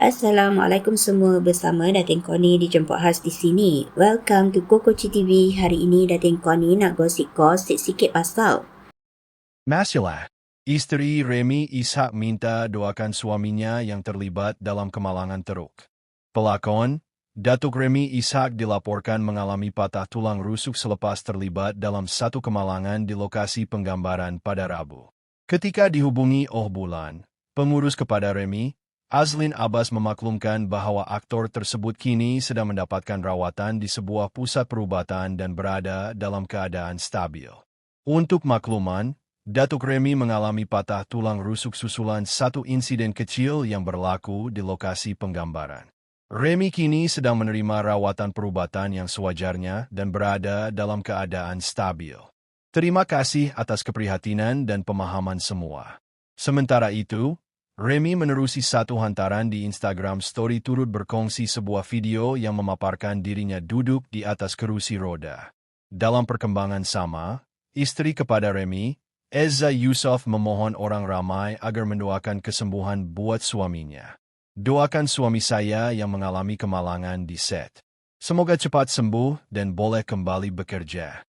Assalamualaikum semua bersama Datin Koni dijemput khas di sini. Welcome to Kokoci TV. Hari ini Datin Koni nak gosip-gosip sikit pasal. Masalah. Isteri Remy Ishak minta doakan suaminya yang terlibat dalam kemalangan teruk. Pelakon, Datuk Remy Ishak dilaporkan mengalami patah tulang rusuk selepas terlibat dalam satu kemalangan di lokasi penggambaran pada Rabu. Ketika dihubungi Oh Bulan, pengurus kepada Remy, Azlin Abbas memaklumkan bahawa aktor tersebut kini sedang mendapatkan rawatan di sebuah pusat perubatan dan berada dalam keadaan stabil. Untuk makluman, Datuk Remy mengalami patah tulang rusuk susulan satu insiden kecil yang berlaku di lokasi penggambaran. Remy kini sedang menerima rawatan perubatan yang sewajarnya dan berada dalam keadaan stabil. Terima kasih atas keprihatinan dan pemahaman semua. Sementara itu, Remy menerusi satu hantaran di Instagram Story turut berkongsi sebuah video yang memaparkan dirinya duduk di atas kerusi roda. Dalam perkembangan sama, istri kepada Remy, Eza Yusof memohon orang ramai agar mendoakan kesembuhan buat suaminya. Doakan suami saya yang mengalami kemalangan di set. Semoga cepat sembuh dan boleh kembali bekerja.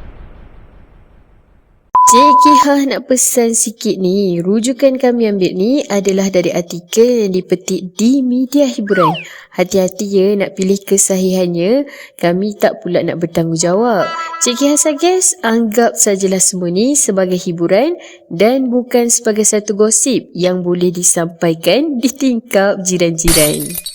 Cik Kihah nak pesan sikit ni. Rujukan kami ambil ni adalah dari artikel yang dipetik di media hiburan. Hati-hati ya nak pilih kesahihannya. Kami tak pula nak bertanggungjawab. Cik Kihah suggest anggap sajalah semua ni sebagai hiburan dan bukan sebagai satu gosip yang boleh disampaikan di tingkap jiran-jiran.